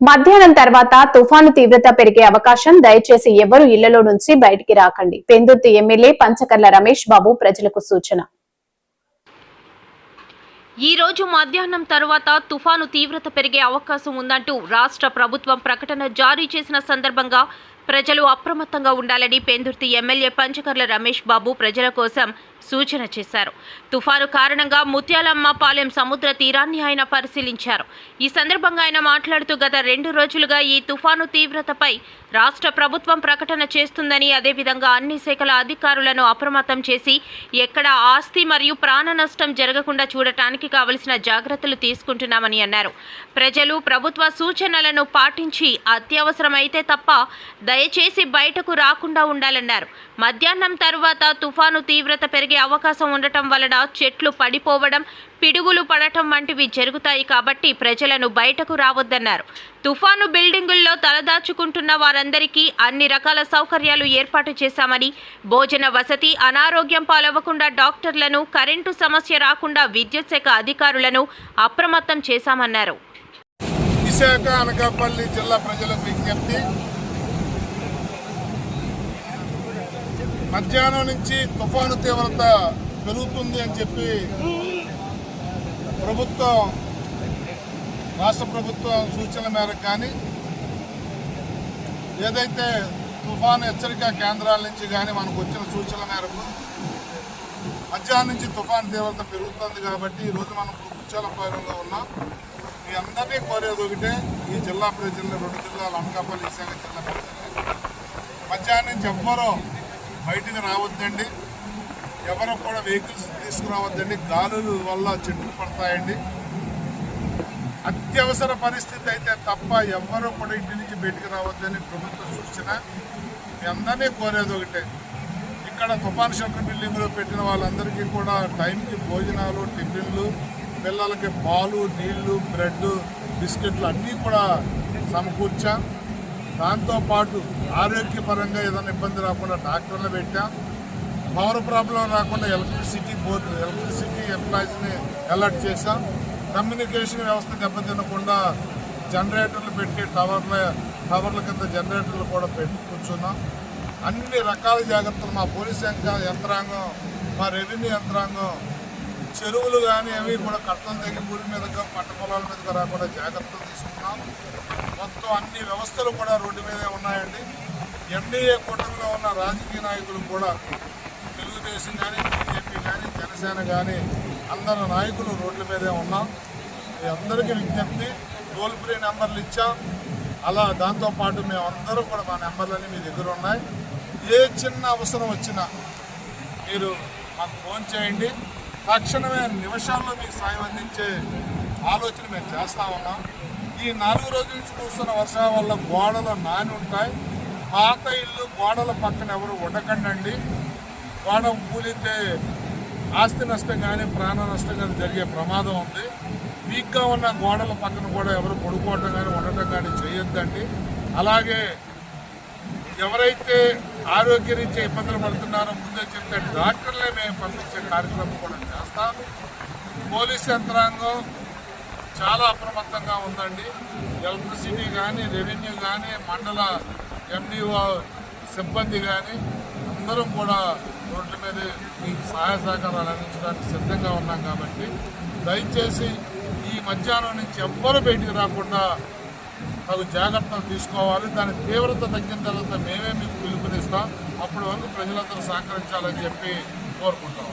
మధ్యాహ్నం తర్వాత తుఫాను తీవ్రత పెరిగే అవకాశం దయచేసి ఎవరు ఇళ్ళలో నుంచి బయటికి రాకండి. పెందుర్తి ఎమ్మెల్యే పంచకర్ల రమేష్ బాబు ప్రజలకు సూచన. ఈ రోజు మధ్యాహ్నం తరువాత తుఫాను తీవ్రత పెరిగే అవకాశం ఉందంటూ రాష్ట్ర ప్రభుత్వం ప్రకటన జారీ చేసిన సందర్భంగా ప్రజలు అప్రమత్తంగా ఉండాలని పెందుర్తి ఎమ్మెల్యే పంచకర్ల రమేష్ బాబు ప్రజల కోసం సూచన చేశారు. తుఫాను కారణంగా ముత్యాలమ్మ పాలెం సముద్ర తీరాన్ని ఆయన పరిశీలించారు. ఈ సందర్భంగా ఆయన మాట్లాడుతూ గత రెండు రోజులుగా ఈ తుఫాను తీవ్రతపై రాష్ట్ర ప్రభుత్వం ప్రకటన చేస్తుందని అదేవిధంగా అన్ని శాఖల అధికారులను అప్రమత్తం చేసి ఎక్కడ ఆస్తి మరియు ప్రాణ నష్టం జరగకుండా చూడటానికి కావలసిన జాగ్రత్తలు తీసుకుంటున్నామని అన్నారు. ప్రజలు ప్రభుత్వ సూచనలను పాటించి అత్యవసరమైతే తప్ప దయచేసి బయటకు రాకుండా ఉండాలన్నారు. మధ్యాహ్నం తర్వాత తుఫాను తీవ్రత పెరిగే అవకాశం ఉండటం వలన చెట్లు పడిపోవడం పిడుగులు పడటం వంటివి జరుగుతాయి కాబట్టి ప్రజలను బయటకు రావద్దన్నారు. తుఫాను బిల్డింగుల్లో తలదాచుకుంటున్న వారందరికీ అన్ని రకాల సౌకర్యాలు ఏర్పాటు చేశామని భోజన వసతి అనారోగ్యం పాలవ్వకుండా డాక్టర్లను కరెంటు సమస్య రాకుండా విద్యుత్ శాఖ అధికారులను అప్రమత్తం చేశామన్నారు. విశాఖ అనకాపల్లి జిల్లా ప్రజలకు విజ్ఞప్తి మధ్యాహ్నం నుంచి తుఫాను తీవ్రత పెరుగుతుంది అని చెప్పి ప్రభుత్వం రాష్ట్ర ప్రభుత్వం సూచనల మేరకు కానీ ఏదైతే తుఫాను హెచ్చరిక కేంద్రాల నుంచి కానీ మనకు వచ్చిన సూచనల మేరకు మధ్యాహ్నం నుంచి తుఫాను తీవ్రత పెరుగుతుంది కాబట్టి ఈరోజు మనం కుచ్చాలపాలెంలో ఉన్నాం. మీ అందరినీ కోరేది ఒకటే ఈ జిల్లా ప్రజలు రెండు జిల్లాలు అనకాపల్లి విశాఖ జిల్లా ప్రజలు మధ్యాహ్నం నుంచి ఎవ్వరూ బయటికి రావద్దండి. ఎవరు కూడా వెహికల్స్ తీసుకురావద్దండి. గాలుల వల్ల చెట్లు పడతాయండి. అత్యవసర పరిస్థితి అయితే తప్ప ఎవ్వరూ కూడా ఇంటి నుంచి బయటికి రావద్దని ప్రభుత్వ సూచన. మీ అందరినీ కోరేది ఒకటే. ఇక్కడ తుఫాన్ షెల్టర్ బిల్డింగ్లో పెట్టిన వాళ్ళందరికీ కూడా టైంకి భోజనాలు టిఫిన్లు పిల్లలకి పాలు నీళ్ళు బ్రెడ్ బిస్కెట్లు అన్నీ కూడా సమకూర్చాం. దాంతోపాటు ఆరోగ్యపరంగా ఏదైనా ఇబ్బంది రాకుండా డాక్టర్లు పెట్టాం. పవర్ ప్రాబ్లం రాకుండా ఎలక్ట్రిసిటీ బోర్డు ఎలక్ట్రిసిటీ ఎంప్లాయీస్ని అలర్ట్ చేశాం. కమ్యూనికేషన్ వ్యవస్థ దెబ్బతినకుండా జనరేటర్లు పెట్టి టవర్ల టవర్ల కింద జనరేటర్లు కూడా పెట్టి కూర్చున్నాం. అన్ని రకాల జాగ్రత్తలు మా పోలీస్ యంత్రాంగం మా రెవెన్యూ యంత్రాంగం చెరువులు కానీ అవి కూడా కట్టలు తగ్గి భూమి మీదగా పంట పొలాల మీదగా రాకుండా జాగ్రత్తలు తీసుకున్నాం మొత్తం అన్ని వ్యవస్థలు కూడా రోడ్డు మీదే ఉన్నాయండి. ఎన్డీఏ కూటమిలో ఉన్న రాజకీయ నాయకులు కూడా తెలుగుదేశం కానీ బీజేపీ కానీ జనసేన కానీ అందరు నాయకులు రోడ్ల మీదే ఉన్నాం. అందరికీ విజ్ఞప్తి టోల్ ఫ్రీ నెంబర్లు ఇచ్చాం. అలా దాంతోపాటు మేమందరూ కూడా మా నెంబర్లన్నీ మీ దగ్గర ఉన్నాయి. ఏ చిన్న అవసరం వచ్చినా మీరు మాకు ఫోన్ చేయండి. తక్షణమే నిమిషాల్లో మీకు సాయం అందించే ఆలోచన మేము చేస్తా ఉన్నాం. ఈ నాలుగు రోజుల నుంచి చూస్తున్న వర్షాల వల్ల గోడలు నాని ఉంటాయి. పాత ఇల్లు గోడల పక్కన ఎవరు ఉండకండి గోడ కూలితే ఆస్తి నష్టం కానీ ప్రాణ నష్టం కానీ జరిగే ప్రమాదం ఉంది. వీక్గా ఉన్న గోడల పక్కన కూడా ఎవరు పడుకోవటం కానీ ఉండటం కానీ చేయొద్దండి. అలాగే ఎవరైతే ఆరోగ్యరీత్యా ఇబ్బందులు పడుతున్నారో ముందే చెప్తే డాక్టర్లే మేము పంపించే కార్యక్రమం కూడా చేస్తాం. పోలీస్ యంత్రాంగం చాలా అప్రమత్తంగా ఉందండి. ఎలక్ట్రిసిటీ కానీ రెవెన్యూ కానీ మండల ఎండిఓ సిబ్బంది కానీ అందరం కూడా రోడ్ల మీద మీకు సహాయ సహకారాలు అందించడానికి సిద్ధంగా ఉన్నాం కాబట్టి దయచేసి ఈ మధ్యాహ్నం నుంచి ఎవ్వరూ బయటికి రాకుండా తగు జాగ్రత్తలు తీసుకోవాలి. దాని తీవ్రత తగ్గిన తర్వాత మేమే మీకు పిలుపునిస్తాం. అప్పటి వరకు ప్రజలందరూ సహకరించాలని చెప్పి కోరుకుంటాం